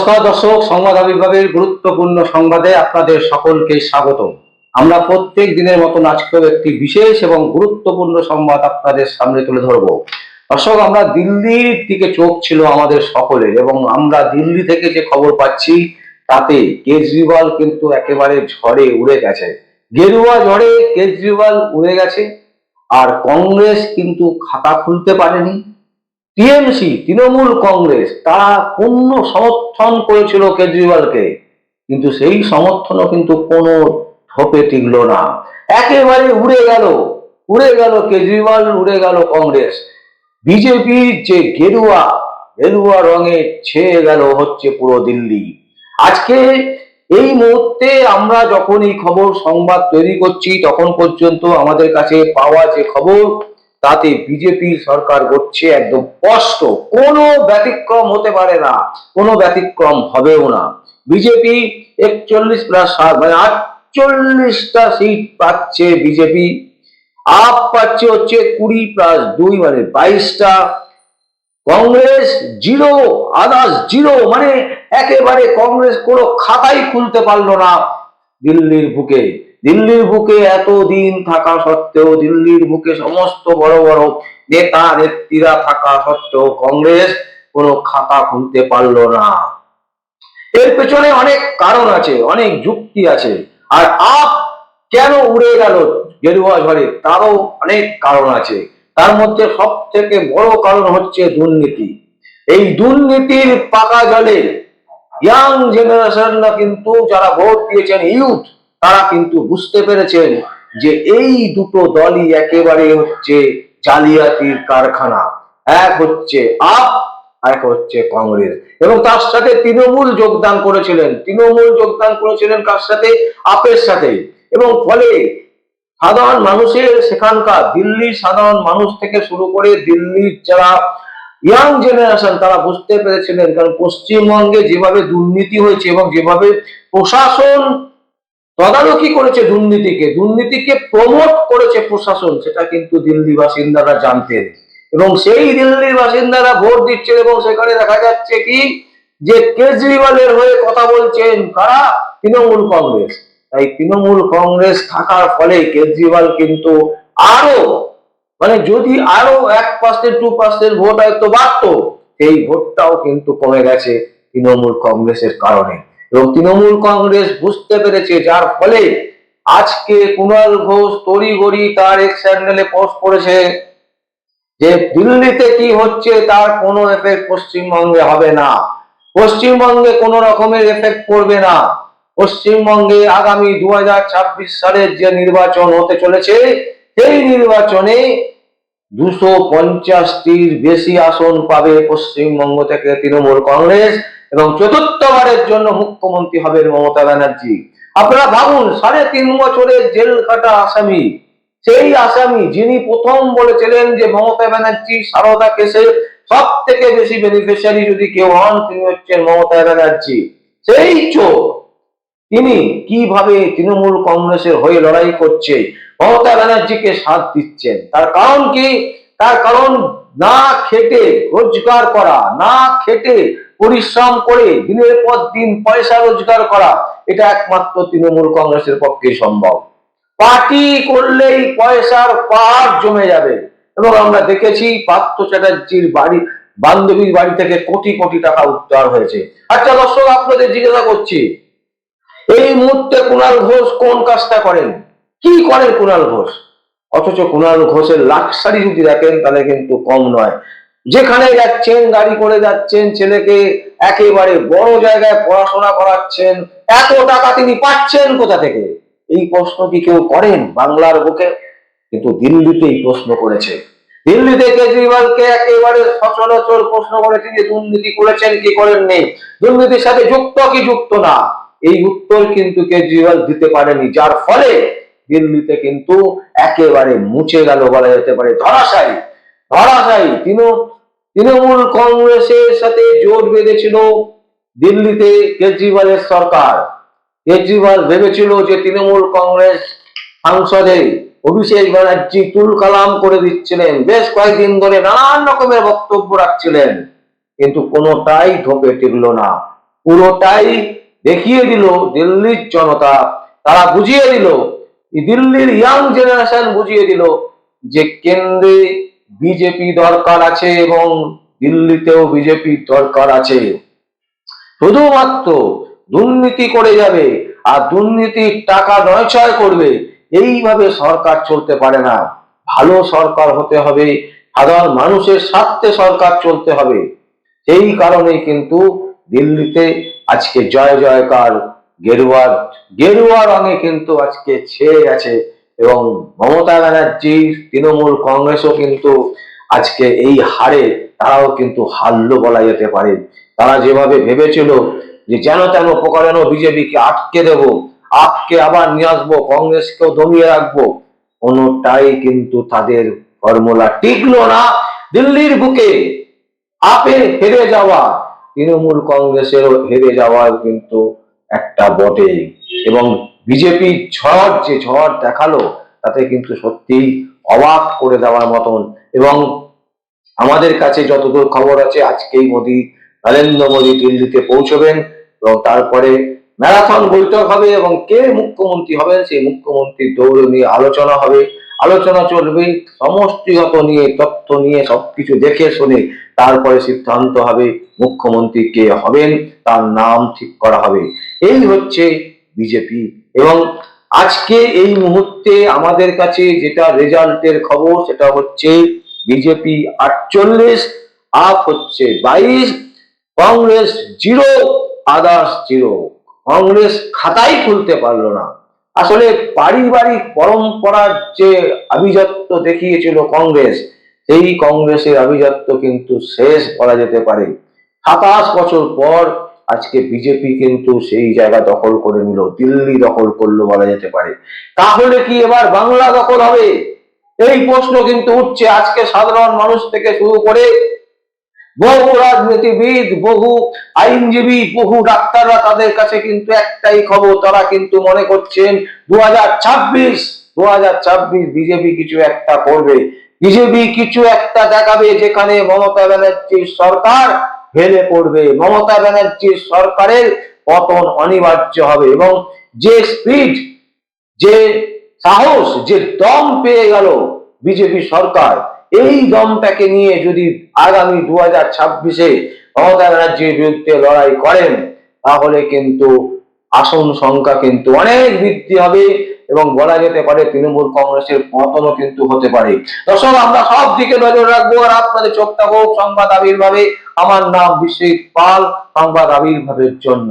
নমস্কার দর্শক, সংবাদ আবির্ভাবের গুরুত্বপূর্ণ সংবাদে আপনাদের সকলকে স্বাগত আমরা প্রত্যেক দিনের মতন আজকেও একটি বিশেষ এবং গুরুত্বপূর্ণ সংবাদ আপনাদের সামনে তুলে ধরব। দর্শক, আমরা দিল্লির দিকে চোখ ছিল আমাদের সকলের এবং আমরা দিল্লি থেকে যে খবর পাচ্ছি, তাতে কেজরিওয়াল কিন্তু একেবারে ঝড়ে উড়ে গেছে। গেরুয়া ঝড়ে কেজরিওয়াল উড়ে গেছে, আর কংগ্রেস কিন্তু খাতা খুলতে পারেনি। টিএমসি, তৃণমূল কংগ্রেস, তারা পূর্ণ সমর্থন করেছিল কেজরিওয়ালকে। কিন্তু সেই সমর্থনও কিন্তু কোনো ধোপে টিকল না। একেবারে উড়ে গেল উড়ে গেল কেজরিওয়াল, উড়ে গেল কংগ্রেস। বিজেপির যে গেরুয়া গেরুয়া রঙে ছেয়ে গেল হচ্ছে পুরো দিল্লি। আজকে এই মুহূর্তে আমরা যখন এই খবর, সংবাদ তৈরি করছি, তখন পর্যন্ত আমাদের কাছে পাওয়া যে খবর তাতে বিজেপি সরকার করছে একদম স্পষ্ট। কোনো ব্যতিক্রম হতে পারে না, কোনো ব্যতিক্রম হবেও না। বিজেপি একচল্লিশ প্লাস সাত মানে আটচল্লিশটা সিট পাচ্ছে বিজেপি আপ পাচ্ছে হচ্ছে কুড়ি প্লাস দুই মানে বাইশটা। কংগ্রেস জিরো আদার্স জিরো মানে একেবারে কংগ্রেস কোনো খাতাই খুলতে পারল না দিল্লির বুকে। দিল্লির বুকে এতদিন থাকা সত্ত্বেও, দিল্লির বুকে সমস্ত বড় বড় নেতা, নেত্রীরা থাকা সত্ত্বেও কংগ্রেস কোনো খাতা খুলতে পারল না। এর পেছনে অনেক কারণ আছে, অনেক যুক্তি আছে। আর আপ কেন উড়ে গেল গেরুয়া ঝড়ে, তারও অনেক কারণ আছে। তার মধ্যে সব থেকে বড় কারণ হচ্ছে দুর্নীতি। এই দুর্নীতির পাকা জলে ইয়াং জেনারেশনরা কিন্তু যারা ভোট দিয়েছেন ইউথ তারা কিন্তু বুঝতে পেরেছেন যে এই দুটো দলই একেবারে হচ্ছে জালিয়াতির কারখানা। এক হচ্ছে আপ এক হচ্ছে কংগ্রেস। এবং তার সাথে তৃণমূল যোগদান করেছিলেন। তৃণমূল যোগদান করেছিলেন কার সাথে? আপের সাথে এবং ফলে সাধারণ মানুষের সেখানকার দিল্লির সাধারণ মানুষ থেকে শুরু করে দিল্লির যারা ইয়াং জেনারেশন তারা বুঝতে পেরেছিলেন কারণ পশ্চিমবঙ্গে যেভাবে দুর্নীতি হয়েছে এবং যেভাবে প্রশাসন তদারকি করেছে দুর্নীতিকে দুর্নীতিকে প্রমোট করেছে প্রশাসন, সেটা কিন্তু দিল্লি বাসিন্দারা জানতেন। এবং সেই দিল্লির বাসিন্দারা ভোট দিচ্ছেন এবং সেখানে দেখা যাচ্ছে কি, যে কেজরিওয়ালের হয়ে কথা বলছেন কারা? তৃণমূল কংগ্রেস। তাই তৃণমূল কংগ্রেস থাকার ফলে কেজরিওয়াল কিন্তু আরও মানে যদি আরও এক পার্সেন্ট টু পার্সেন্ট ভোট হয়তো বাড়তো, সেই ভোটটাও কিন্তু কমে গেছে তৃণমূল কংগ্রেসের কারণে। এবং তৃণমূল কংগ্রেস বুঝতে পেরেছে, যার ফলে আজকে কুণাল ঘোষ তড়িগড়ি তার এক স্যান্ডেলে পোস্ট করেছে যে দিল্লিতে কি হচ্ছে তার কোনো এফেক্ট পশ্চিমবঙ্গে হবে না। পশ্চিমবঙ্গে কোনো রকমের এফেক্ট পড়বে না। পশ্চিমবঙ্গে আগামী দু হাজার ছাব্বিশ সালের যে নির্বাচন হতে চলেছে, সেই নির্বাচনে দুশো পঞ্চাশটির বেশি আসন পাবে পশ্চিমবঙ্গ থেকে তৃণমূল কংগ্রেস এবং চতুর্থবারের জন্য মুখ্যমন্ত্রী হবেন মমতা ব্যানার্জি। আপনারা ভাবুন, সাড়ে তিন বছরের জেল কাটা আসামি, সেই আসামি যিনি প্রথম বলেছিলেন যে মমতা ব্যানার্জি সারদা কেসের সব থেকে বেশি বেনিফিশিয়ারি যদি কেউ হন, তিনি হচ্ছেন মমতা ব্যানার্জি। সেই চোর, তিনি কীভাবে তৃণমূল কংগ্রেসের হয়ে লড়াই করছে? মমতা ব্যানার্জিকে সাথ দিচ্ছেন। তার কারণ কি? তার কারণ না খেটে রোজগার করা, না খেটে পরিশ্রম করে দিনের পর দিন পয়সা রোজগার করা, এটা একমাত্র তৃণমূল কংগ্রেসের পক্ষে সম্ভব। পার্টি করলেই পয়সার পাহাড় জমে যাবে। এবং আমরা দেখেছি পার্থ চ্যাটার্জির বাড়ি, বান্ধবীর বাড়ি থেকে কোটি কোটি টাকা উদ্ধার হয়েছে। আচ্ছা দর্শক, আপনাদের জিজ্ঞাসা করছি, এই মুহূর্তে কুণাল ঘোষ কোন কাজটা করেন? কি করেন কুণাল ঘোষ? অথচ কুণাল ঘোষের লাক্সারি যদি দেখেন, তাহলে কিন্তু কম নয়। যেখানে যাচ্ছেন, গাড়ি করে যাচ্ছেন, ছেলেকে একেবারে বড় জায়গায় পড়াশোনা করাচ্ছেন, এত টাকা তিনি পাচ্ছেন কোথা থেকে? এই প্রশ্ন কি কেউ করেন বাংলার বুকে? কিন্তু দিল্লিতে এই প্রশ্ন করেছে। দিল্লিতে কেজরিওয়ালকে একেবারে সচরাচর প্রশ্ন করেছে যে, দুর্নীতি করেছেন কি করেননি? দুর্নীতির সাথে যুক্ত কি যুক্ত না? এই উত্তর কিন্তু কেজরিওয়াল দিতে পারেনি। যার ফলে দিল্লিতে কিন্তু একেবারে মুছে গেল বলা যেতে পারে। ধরাশায়ী ধরাশায়ী তৃণ- তৃণমূল কংগ্রেসের সাথে জোট বেঁধেছিল দিল্লিতে কেজরিওয়ালের সরকার। কেজরিওয়াল ভেবেছিল যে তৃণমূল কংগ্রেস সাংসদে অভিষেক ব্যানার্জি তুল কালাম করে দিচ্ছিলেন। বেশ কয়েকদিন ধরে নানান রকমের বক্তব্য রাখছিলেন। কিন্তু কোনোটাই ধোপে টিকল না। পুরোটাই দেখিয়ে দিল দিল্লির জনতা। তারা বুঝিয়ে দিল দিল্লির ইয়াং জেনারেশন বুঝিয়ে দিল যে কেন্দ্রে বিজেপি দরকার আছে এবং দিল্লিতেও বিজেপি দরকার আছে। শুধুমাত্র দুর্নীতি করে যাবে আর দুর্নীতির টাকা নয়ছয় করবে, এইভাবে সরকার চলতে পারে না। ভালো সরকার হতে হবে, সাধারণ মানুষের স্বার্থে সরকার চলতে হবে। সেই কারণেই কিন্তু দিল্লিতে আজকে জয় জয়কার গেরুয়ার গেরুয়া রঙে কিন্তু আজকে ছেয়ে গেছে এবং মমতা ব্যানার্জির তৃণমূল কংগ্রেসও কিন্তু আজকে এই হারে তারাও কিন্তু হারলো বলা যেতে পারে। তারা যেভাবে ভেবেছিল যে যেন তেন প্রকারেণ বিজেপিকে আটকে দেব, আটকে আবার নিয়ে আসব, কংগ্রেসকেও দমিয়ে রাখব, কোনোটাই কিন্তু তাদের ফর্মুলা টিকলো না। দিল্লির বুকে আপে হেরে যাওয়া, তৃণমূল কংগ্রেসেরও হেরে যাওয়া কিন্তু একটা বটে। এবং বিজেপি ঝড় যে ঝড় দেখাল, তাতে কিন্তু সত্যি অবাক করে দেওয়ার মতন। এবং আমাদের কাছে যতদূর খবর আছে, আজকেই মোদী, নরেন্দ্র মোদী দিল্লিতে পৌঁছবেন এবং তারপরে ম্যারাথন বৈঠক হবে এবং কে মুখ্যমন্ত্রী হবেন, সেই মুখ্যমন্ত্রীর দৌড় নিয়ে আলোচনা হবে। আলোচনা চলবে সমষ্টিগত নিয়ে তথ্য নিয়ে, সবকিছু দেখে শুনে তারপরে সিদ্ধান্ত হবে মুখ্যমন্ত্রী কে হবেন, তার নাম ঠিক করা হবে। এই হচ্ছে বিজেপি। এবং আজকে এই মুহূর্তে আমাদের কাছে যেটা রেজাল্টের খবর, সেটা হচ্ছে বিজেপি আটচল্লিশ, আপ হচ্ছে বাইশ, Congress zero, others zero. Congress খাতাই খুলতে পারল না। আসলে পারিবারিক পরম্পরার যে আভিজাত্য দেখিয়েছিল কংগ্রেস, সেই কংগ্রেসের আভিজাত্য কিন্তু শেষ বলা যেতে পারে। সাতাশ বছর পর আজকে বিজেপি কিন্তু সেই জায়গা দখল করে নিল, দিল্লি দখল করল বলা যেতে পারে। তাহলে কি এবার বাংলা দখল হবে? এই প্রশ্ন কিন্তু উঠছে আজকে সাধারণ মানুষ থেকে শুরু করে বহু রাজনীতিবিদ, বহু আইনজীবী, বহু ডাক্তাররা তাদের কাছে কিন্তু একটাই খবর, তারা কিন্তু মনে করছেন দু হাজার ছাব্বিশ দু হাজার ছাব্বিশ বিজেপি কিছু একটা করবে। বিজেপি কিছু একটা দেখাবে যেখানে মমতা ব্যানার্জির সরকার হেলে পড়বে। মমতা ব্যানার্জির সরকারের পতন অনিবার্য হবে এবং যে স্পিড, যে সাহস, যে দম পেয়ে গেল বিজেপি সরকার এই দমটাকে নিয়ে যদি আগামী দু হাজার ছাব্বিশে মমতা ব্যানার্জির বিরুদ্ধে লড়াই করেন, তাহলে কিন্তু আসন সংখ্যা কিন্তু অনেক বৃদ্ধি হবে এবং বলা যেতে পারে তৃণমূল কংগ্রেসের পতনও কিন্তু হতে পারে। দর্শক, আমরা সব দিকে নজর রাখব আর আপনাদের চোখ থাকুক সংবাদ আবির্ভাবে। আমার নাম বিশ্বজিৎ পাল, সংবাদ আবির্ভাবের জন্য।